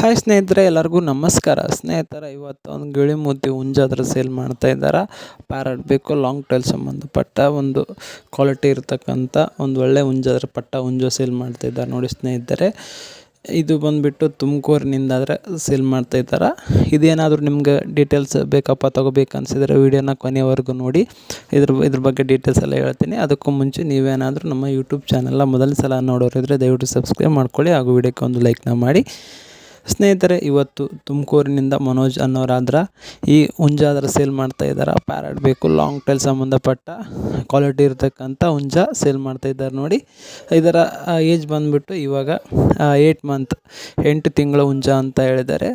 Hi ಸ್ನೇಹಿತರೆ, ಎಲ್ಲರಿಗೂ ನಮಸ್ಕಾರ. ಸ್ನೇಹಿತರ, ಇವತ್ತು ಒಂದು ಗಿಳಿ ಮೂತಿ ಹುಂಜಾದ್ರ ಸೇಲ್ ಮಾಡ್ತಾ ಇದ್ದಾರೆ? ಪ್ಯಾರಟ್ ಬೇಕು ಲಾಂಗ್ ಟೈಲ್ ಸಂಬಂಧಪಟ್ಟ ಒಂದು ಕ್ವಾಲಿಟಿ ಇರತಕ್ಕಂಥ ಒಂದು ಒಳ್ಳೆ ಹುಂಜಾದ್ರ ಪಟ್ಟ ಹುಂಜ ಸೇಲ್ ಮಾಡ್ತಾ ಇದ್ದಾರೆ ನೋಡಿ ಸ್ನೇಹಿತರೆ. ಇದು ಬಂದುಬಿಟ್ಟು ತುಮಕೂರಿನಿಂದಾದರೆ ಸೇಲ್ ಮಾಡ್ತಾ ಇದ್ದಾರೆ? ಇದೇನಾದರೂ ನಿಮ್ಗೆ ಡೀಟೇಲ್ಸ್ ಬೇಕಪ್ಪ ತೊಗೋಬೇಕು ಅನಿಸಿದರೆ ವೀಡಿಯೋನ ಕೊನೆವರೆಗೂ ನೋಡಿ. ಇದ್ರ ಇದ್ರ ಬಗ್ಗೆ ಡೀಟೇಲ್ಸ್ ಎಲ್ಲ ಹೇಳ್ತೀನಿ. ಅದಕ್ಕೂ ಮುಂಚೆ ನೀವೇನಾದರೂ ನಮ್ಮ ಯೂಟ್ಯೂಬ್ ಚಾನಲ್ನ ಮೊದಲ ಸಲ ನೋಡೋರಿದ್ರೆ ದಯವಿಟ್ಟು ಸಬ್ಸ್ಕ್ರೈಬ್ ಮಾಡ್ಕೊಳ್ಳಿ ಹಾಗೂ ವಿಡಿಯೋಕ್ಕೆ ಒಂದು ಲೈಕ್ನ ಮಾಡಿ. ಸ್ನೇಹಿತರೆ, ಇವತ್ತು ತುಮಕೂರಿನಿಂದ ಮನೋಜ್ ಅನ್ನೋರಾದ್ರ ಈ ಹುಂಜಾದ್ರ ಸೇಲ್ ಮಾಡ್ತಾ ಇದ್ದಾರೆ. ಪ್ಯಾರಟ್ ಬೇಕು ಲಾಂಗ್ ಟೈಲ್ ಸಂಬಂಧಪಟ್ಟ ಕ್ವಾಲಿಟಿ ಇರತಕ್ಕಂಥ ಹುಂಜ ಸೇಲ್ ಮಾಡ್ತಾ ಇದ್ದಾರೆ ನೋಡಿ. ಇದರ ಏಜ್ ಬಂದುಬಿಟ್ಟು ಇವಾಗ ಏಯ್ಟ್ ಮಂತ್ ಎಂಟು ತಿಂಗಳ ಹುಂಜ ಅಂತ ಹೇಳಿದ್ದಾರೆ.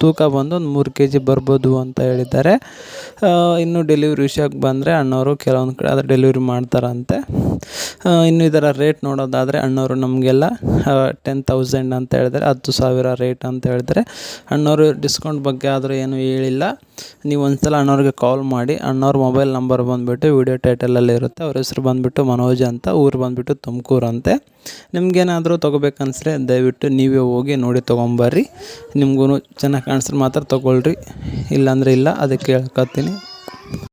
ತೂಕ ಬಂದು ಒಂದು ಮೂರು ಕೆ ಜಿ ಬರ್ಬೋದು ಅಂತ ಹೇಳಿದ್ದಾರೆ. ಇನ್ನು ಡೆಲಿವರಿ ವಿಷಯಕ್ಕೆ ಬಂದರೆ ಅಣ್ಣವರು ಕೆಲವೊಂದು ಕಡೆ ಅದು ಡೆಲಿವರಿ ಮಾಡ್ತಾರಂತೆ. ಇನ್ನು ಇದರ ರೇಟ್ ನೋಡೋದಾದರೆ ಅಣ್ಣವರು ನಮಗೆಲ್ಲ ಟೆನ್ ತೌಸಂಡ್ ಅಂತ ಹೇಳಿದರೆ ಹತ್ತು ಸಾವಿರ ರೇಟ್ ಅಂತ ಹೇಳಿದರೆ ಅಣ್ಣವರು ಡಿಸ್ಕೌಂಟ್ ಬಗ್ಗೆ ಆದರೂ ಏನು ಹೇಳಿಲ್ಲ. ನೀವು ಒಂದ್ಸಲ ಅಣ್ಣವ್ರಿಗೆ ಕಾಲ್ ಮಾಡಿ ಅಣ್ಣವ್ರ ಮೊಬೈಲ್ ನಂಬರ್ ಬಂದುಬಿಟ್ಟು ವಿಡಿಯೋ ಟೈಟಲಲ್ಲಿ ಇರುತ್ತೆ. ಅವ್ರ ಹೆಸರು ಬಂದುಬಿಟ್ಟು ಮನೋಜ್ ಅಂತ, ಊರು ಬಂದುಬಿಟ್ಟು ತುಮಕೂರು ಅಂತೆ. ನಿಮ್ಗೇನಾದರೂ ತೊಗೋಬೇಕನ್ಸ್ರೆ ದಯವಿಟ್ಟು ನೀವೇ ಹೋಗಿ ನೋಡಿ ತೊಗೊಂಬರ್ರಿ. ನಿಮ್ಗೂ ಚೆನ್ನಾಗಿ ಕಾಣಿಸ್ರೆ ಮಾತ್ರ ತೊಗೊಳ್ರಿ. ಇಲ್ಲಾಂದರೆ ಇಲ್ಲ, ಅದಕ್ಕೆ ಹೇಳ್ಕೊತೀನಿ.